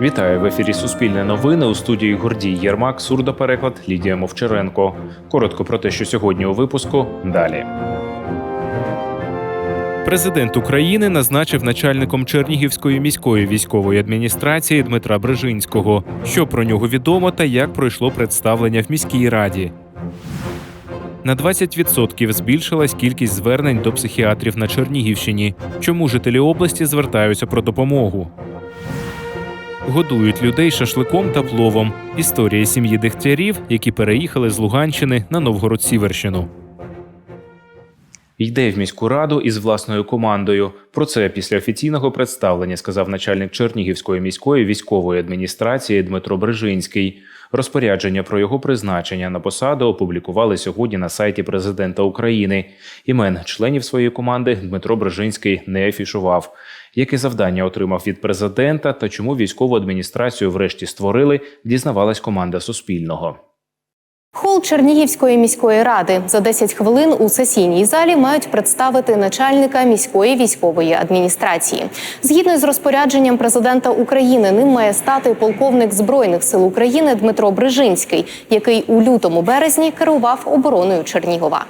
Вітаю в ефірі Суспільне новини у студії Гордій Єрмак, сурдопереклад Лідія Мовчаренко. Коротко про те, що сьогодні у випуску далі. Президент України назначив начальником Чернігівської міської військової адміністрації Дмитра Брижинського. Що про нього відомо та як пройшло представлення в міській раді. На 20% збільшилась кількість звернень до психіатрів на Чернігівщині. Чому жителі області звертаються про допомогу? Годують людей шашликом та пловом. Історія сім'ї дегтярів, які переїхали з Луганщини на Новгород-Сіверщину. Йде в міську раду із власною командою. Про це після офіційного представлення сказав начальник Чернігівської міської військової адміністрації Дмитро Брижинський. Розпорядження про його призначення на посаду опублікували сьогодні на сайті президента України. Імен членів своєї команди Дмитро Брижинський не афішував. Яке завдання отримав від президента та чому військову адміністрацію врешті створили, дізнавалась команда Суспільного. Хол Чернігівської міської ради за 10 хвилин у сесійній залі мають представити начальника міської військової адміністрації. Згідно з розпорядженням президента України, ним має стати полковник збройних сил України Дмитро Брижинський, який у лютому березні керував обороною Чернігова.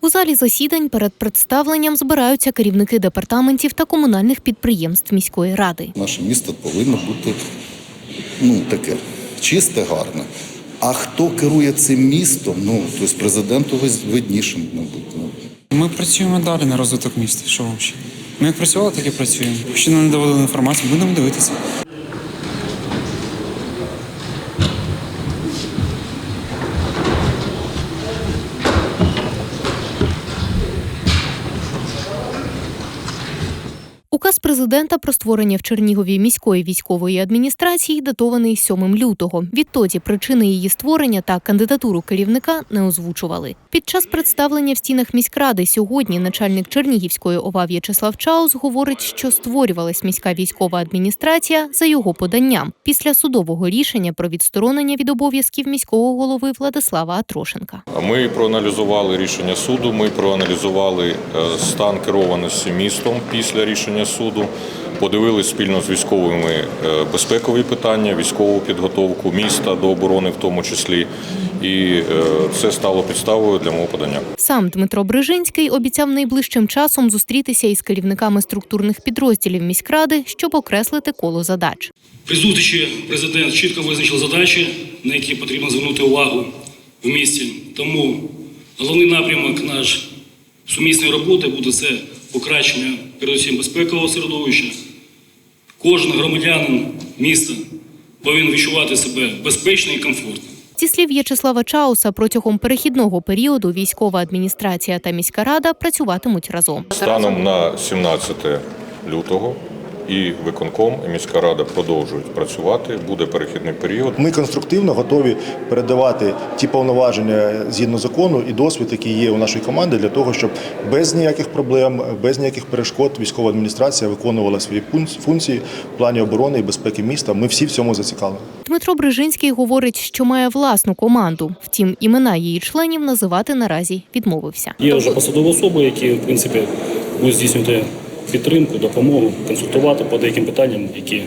У залі засідань перед представленням збираються керівники департаментів та комунальних підприємств міської ради. Наше місто повинно бути ну, таке чисте, гарне. А хто керує цим містом? Ну, тобто президенту виднішим, мабуть. Ну. Ми працюємо далі на розвиток міста. Що вам ще? Ми як працювали, так і працюємо. Ще нам не давали інформацію, будемо дивитися. Президента про створення в Чернігові міської військової адміністрації датований 7 лютого. Відтоді причини її створення та кандидатуру керівника не озвучували. Під час представлення в стінах міськради сьогодні начальник Чернігівської ОВА В'ячеслав Чаус говорить, що створювалась міська військова адміністрація за його поданням після судового рішення про відсторонення від обов'язків міського голови Владислава Атрошенка. Ми проаналізували рішення суду. Ми проаналізували е, стан керованості містом після рішення суду. Подивились спільно з військовими е, безпекові питання, військову підготовку міста до оборони, в тому числі. І е, це стало підставою для мого подання. Сам Дмитро Брижинський обіцяв найближчим часом зустрітися із керівниками структурних підрозділів міськради, щоб окреслити коло задач. При зустрічі президент чітко визначив задачі, на які потрібно звернути увагу в місті. Тому головний напрямок наш сумісної роботи буде це покращення, передусім безпекового середовища. Кожен громадянин міста повинен відчувати себе безпечно і комфортно. Зі слів В'ячеслава Чауса, протягом перехідного періоду військова адміністрація та міська рада працюватимуть разом. Станом на 17 лютого і виконком, і міська рада продовжують працювати. Буде перехідний період. Ми конструктивно готові передавати ті повноваження згідно закону і досвід, який є у нашої команди, для того, щоб без ніяких проблем, без ніяких перешкод військова адміністрація виконувала свої пункт- функції в плані оборони і безпеки міста. Ми всі в цьому зацікавлені. Дмитро Брижинський говорить, що має власну команду. Втім, імена її членів називати наразі відмовився. Є вже посадові особи, які в принципі будуть здійснювати підтримку, допомогу, консультувати по деяким питанням, які,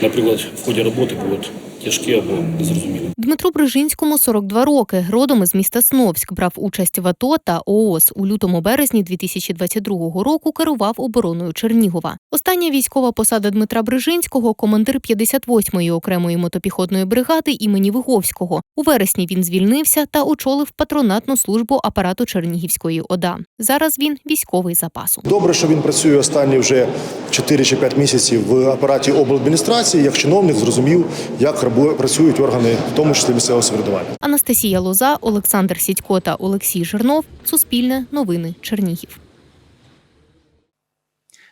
наприклад, в ході роботи будуть тяжкі або незрозумілі. Дмитру Брижинському 42 роки. Родом із міста Сновськ брав участь в АТО та ООС. У лютому березні 2022 року керував обороною Чернігова. Остання військова посада Дмитра Брижинського командир 58-ї окремої мотопіхотної бригади імені Виговського. У вересні він звільнився та очолив патронатну службу апарату Чернігівської ОДА. Зараз він військовий запасу. Добре, що він працює останні вже 4 чи 5 місяців в апараті обладміністрації, як чиновник зрозумів, як працюють органи, в тому числі місцевого самоврядування. Анастасія Лоза, Олександр Сідько та Олексій Жирнов. Суспільне новини Чернігів.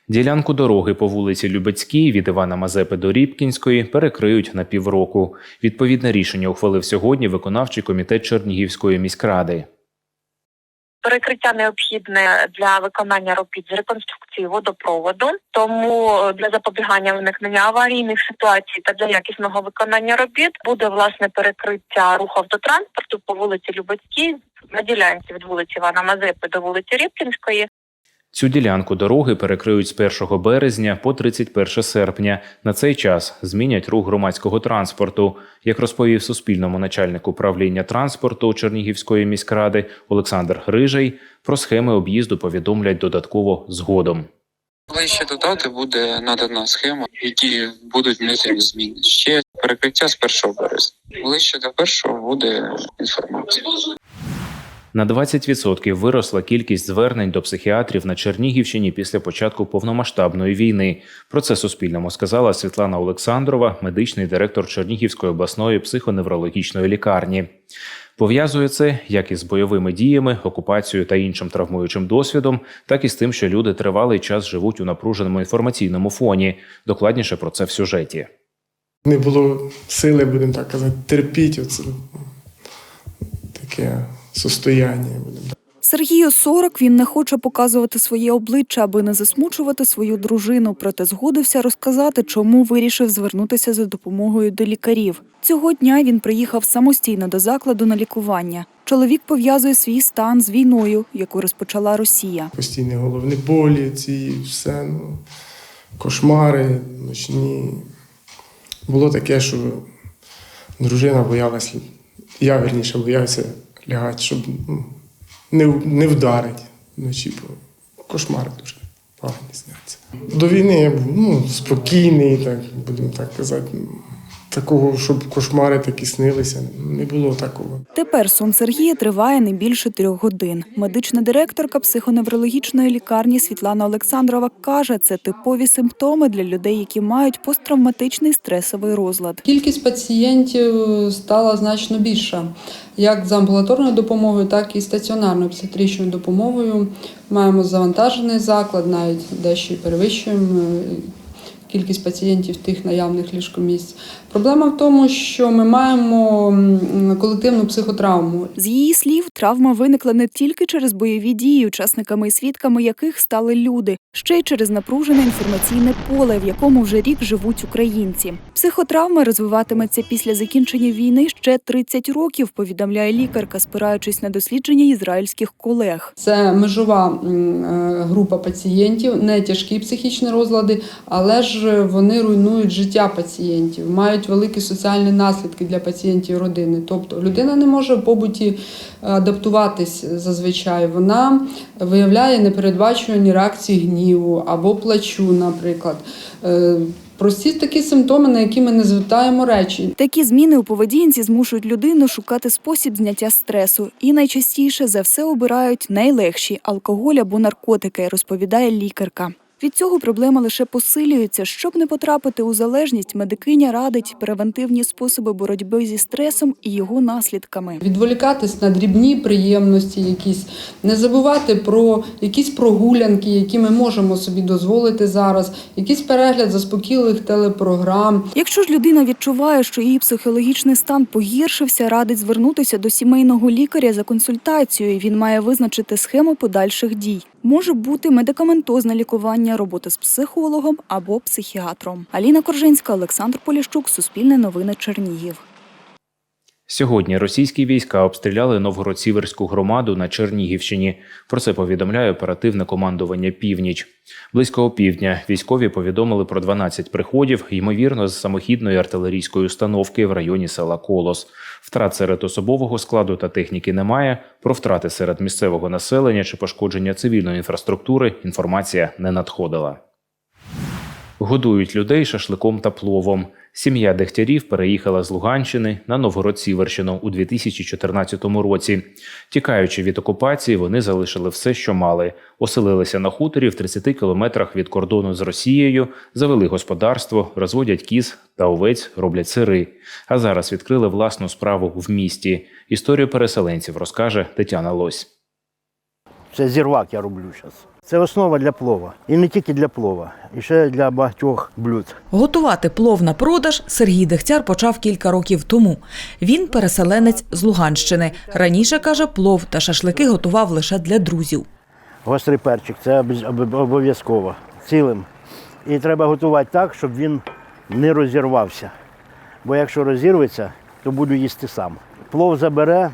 Ділянку дороги по вулиці Любецькій від Івана Мазепи до Рібкінської перекриють на півроку. Відповідне рішення ухвалив сьогодні виконавчий комітет Чернігівської міськради. Перекриття необхідне для виконання робіт з реконструкції водопроводу, тому е, для запобігання виникнення аварійних ситуацій та для якісного виконання робіт буде власне перекриття руху автотранспорту по вулиці Любецькій на ділянці від вулиці Івана Мазепи до вулиці Рібкінської. Цю ділянку дороги перекриють з 1 березня по 31 серпня. На цей час змінять рух громадського транспорту. Як розповів Суспільному начальник управління транспорту Чернігівської міськради Олександр Грижий, про схеми об'їзду повідомлять додатково згодом. Ближче до дати буде надана схема, які будуть внесені зміни. Ще перекриття з 1 березня. Ближче до першого буде інформація. На 20% виросла кількість звернень до психіатрів на Чернігівщині після початку повномасштабної війни. Про це Суспільному сказала Світлана Олександрова, медичний директор Чернігівської обласної психоневрологічної лікарні. Пов'язує це як із бойовими діями, окупацією та іншим травмуючим досвідом, так і з тим, що люди тривалий час живуть у напруженому інформаційному фоні. Докладніше про це в сюжеті. Не було сили, будемо так казати, терпіти оце таке так. Сергію 40, він не хоче показувати своє обличчя, аби не засмучувати свою дружину, проте згодився розказати, чому вирішив звернутися за допомогою до лікарів. Цього дня він приїхав самостійно до закладу на лікування. Чоловік пов'язує свій стан з війною, яку розпочала Росія. Постійні головні болі, ці все, ну, кошмари, ночні. Було таке, що дружина боялась, я верніше боявся лягати, щоб ну, не, не вдарить вночі, бо кошмари дуже погані сняться. До війни я був ну, спокійний, так, будемо так казати. Такого, щоб кошмари такі снилися, не було такого. Тепер сон Сергія триває не більше трьох годин. Медична директорка психоневрологічної лікарні Світлана Олександрова каже, це типові симптоми для людей, які мають посттравматичний стресовий розлад. Кількість пацієнтів стала значно більша, як з амбулаторною допомогою, так і стаціонарною психіатричною допомогою. Маємо завантажений заклад, навіть дещо перевищуємо кількість пацієнтів тих наявних ліжкомісць. Проблема в тому, що ми маємо колективну психотравму. З її слів, травма виникла не тільки через бойові дії, учасниками і свідками яких стали люди, ще й через напружене інформаційне поле, в якому вже рік живуть українці. Психотравма розвиватиметься після закінчення війни ще 30 років, повідомляє лікарка, спираючись на дослідження ізраїльських колег. Це межова е, група пацієнтів, не тяжкі психічні розлади, але ж вони руйнують життя пацієнтів, мають великі соціальні наслідки для пацієнтів родини. Тобто людина не може в побуті адаптуватись зазвичай. Вона виявляє непередбачувані реакції гніву або плачу, наприклад. Е, Прості такі симптоми, на які ми не звертаємо речі. Такі зміни у поведінці змушують людину шукати спосіб зняття стресу, і найчастіше за все обирають найлегші алкоголь або наркотики, розповідає лікарка. Від цього проблема лише посилюється. Щоб не потрапити у залежність, медикиня радить превентивні способи боротьби зі стресом і його наслідками. Відволікатись на дрібні приємності, якісь не забувати про якісь прогулянки, які ми можемо собі дозволити зараз, якийсь перегляд заспокійливих телепрограм. Якщо ж людина відчуває, що її психологічний стан погіршився, радить звернутися до сімейного лікаря за консультацією. Він має визначити схему подальших дій. Може бути медикаментозне лікування, робота з психологом або психіатром. Аліна Коржинська, Олександр Поліщук, Суспільне новини Чернігів. Сьогодні російські війська обстріляли Новгород-Сіверську громаду на Чернігівщині. Про це повідомляє оперативне командування Північ. Близько опівдня військові повідомили про 12 приходів, ймовірно, з самохідної артилерійської установки в районі села Колос. Втрат серед особового складу та техніки немає. Про втрати серед місцевого населення чи пошкодження цивільної інфраструктури інформація не надходила. Годують людей шашликом та пловом. Сім'я Дегтярів переїхала з Луганщини на Новгород-Сіверщину у 2014 році. Тікаючи від окупації, вони залишили все, що мали. Оселилися на хуторі в 30 кілометрах від кордону з Росією, завели господарство, розводять кіз та овець, роблять сири. А зараз відкрили власну справу в місті. Історію переселенців розкаже Тетяна Лось. Це зірвак я роблю зараз. Це основа для плова. І не тільки для плова, і ще для багатьох блюд. Готувати плов на продаж Сергій Дегтяр почав кілька років тому. Він переселенець з Луганщини. Раніше каже, плов та шашлики готував лише для друзів. Гострий перчик це обов'язково цілим. І треба готувати так, щоб він не розірвався. Бо якщо розірветься, то буду їсти сам. Плов забере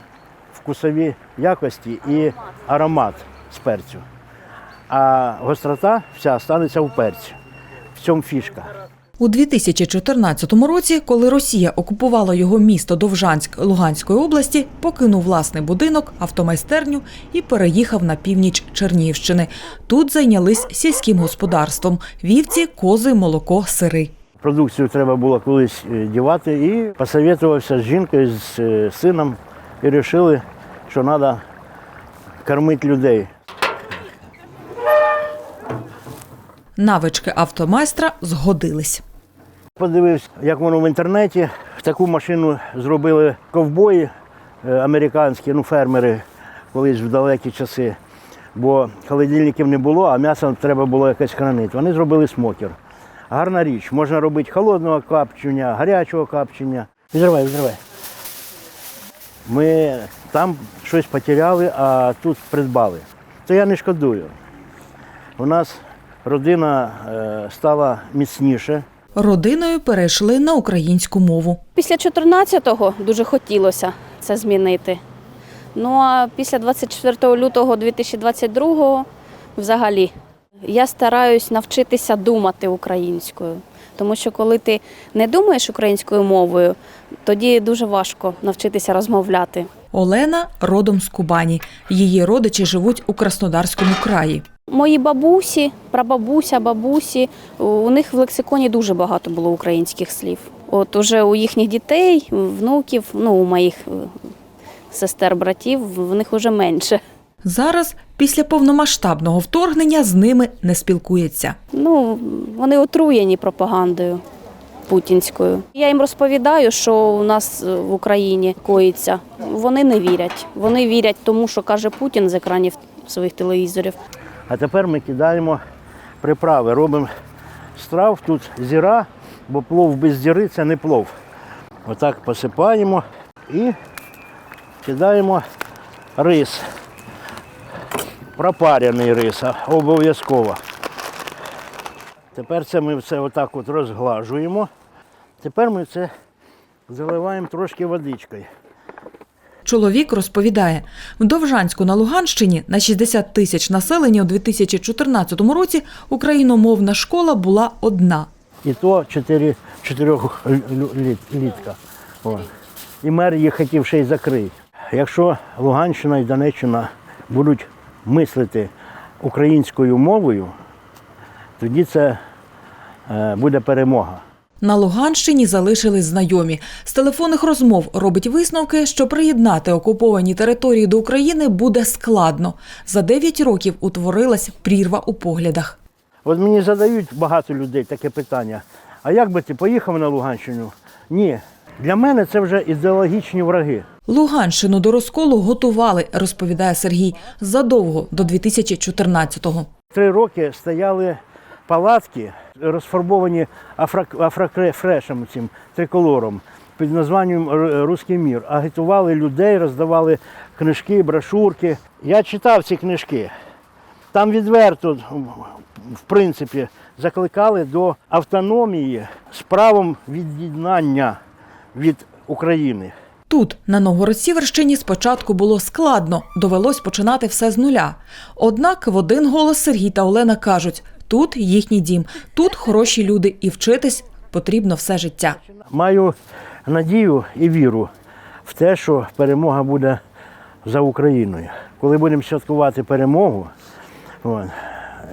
вкусові якості і аромат з перцю. А гострота вся станеться в перці. В цьому фішка. У 2014 році, коли Росія окупувала його місто Довжанськ Луганської області, покинув власний будинок, автомайстерню і переїхав на північ Чернігівщини. Тут зайнялись сільським господарством: вівці, кози, молоко, сири. Продукцію треба було колись е, дівати і посоветувався з жінкою, з е, сином і вирішили, що треба кормити людей. Навички автомайстра згодились. Подивився, як воно в інтернеті. Таку машину зробили ковбої е, американські, ну фермери колись в далекі часи. Бо холодильників не було, а м'ясо треба було якесь хранити. Вони зробили смокер. Гарна річ. Можна робити холодного капчення, гарячого капчення. Відривай, відривай. Ми там щось потеряли, а тут придбали. То я не шкодую. У нас родина е, стала міцніше. Родиною перейшли на українську мову. Після 14-го дуже хотілося це змінити. Ну а після 24 лютого 2022 взагалі я стараюсь навчитися думати українською. Тому що коли ти не думаєш українською мовою, тоді дуже важко навчитися розмовляти. Олена родом з Кубані. Її родичі живуть у Краснодарському краї. Мої бабусі, прабабуся, бабусі, у них в лексиконі дуже багато було українських слів. От уже у їхніх дітей, внуків, ну у моїх е, сестер, братів, в них уже менше. Зараз, після повномасштабного вторгнення, з ними не спілкується. Ну, вони отруєні пропагандою путінською. Я їм розповідаю, що у нас е, в Україні коїться. Вони не вірять. Вони вірять тому, що каже Путін з екранів своїх телевізорів. А тепер ми кидаємо приправи. Робимо страв, тут зіра, бо плов без зіри це не плов. Отак посипаємо і кидаємо рис. Пропаряний рис, обов'язково. Тепер це ми все отак от розглажуємо. Тепер ми це заливаємо трошки водичкою. Чоловік розповідає, в Довжанську на Луганщині на 60 тисяч населення у 2014 році україномовна школа була одна. І то 4, 4 літка. І мер їх хотів ще й закрити. Якщо Луганщина і Донеччина будуть мислити українською мовою, тоді це е, буде перемога. На Луганщині залишились знайомі. З телефонних розмов робить висновки, що приєднати окуповані території до України буде складно. За 9 років утворилась прірва у поглядах. От мені задають багато людей таке питання: а як би ти поїхав на Луганщину? Ні. Для мене це вже ідеологічні враги. Луганщину до розколу готували, розповідає Сергій, задовго до 2014-го. Три роки стояли палатки, розфарбовані афрокрефрешем, цим триколором під названням Руський мір. Агітували людей, роздавали книжки, брошурки. Я читав ці книжки. Там відверто, в принципі, закликали до автономії з правом від'єднання від України. Тут, на Новгород-Сіверщині, спочатку було складно, довелось починати все з нуля. Однак в один голос Сергій та Олена кажуть: тут їхній дім, тут хороші люди, і вчитись потрібно все життя. Маю надію і віру в те, що перемога буде за Україною. Коли будемо святкувати перемогу,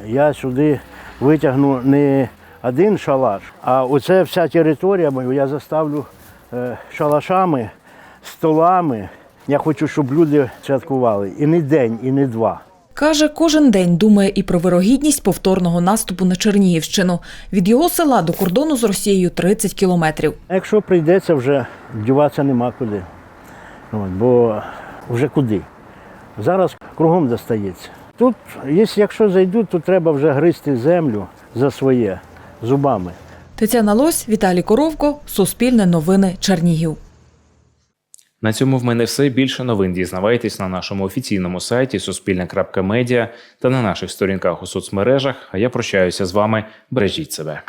я сюди витягну не один шалаш, а оце вся територія мою я заставлю е, шалашами, столами. Я хочу, щоб люди святкували і не день, і не два. Каже, кожен день думає і про вирогідність повторного наступу на Чернігівщину. Від його села до кордону з Росією 30 кілометрів. Якщо прийдеться, вже діватися нема куди. От, бо вже куди. Зараз кругом достається. Тут, якщо- якщо зайдуть, то треба вже гризти землю за своє зубами. Тетяна Лось, Віталій Коровко, Суспільне новини Чернігів. На цьому в мене все. Більше новин дізнавайтесь на нашому офіційному сайті Суспільне.Медіа та на наших сторінках у соцмережах. А я прощаюся з вами. Бережіть себе.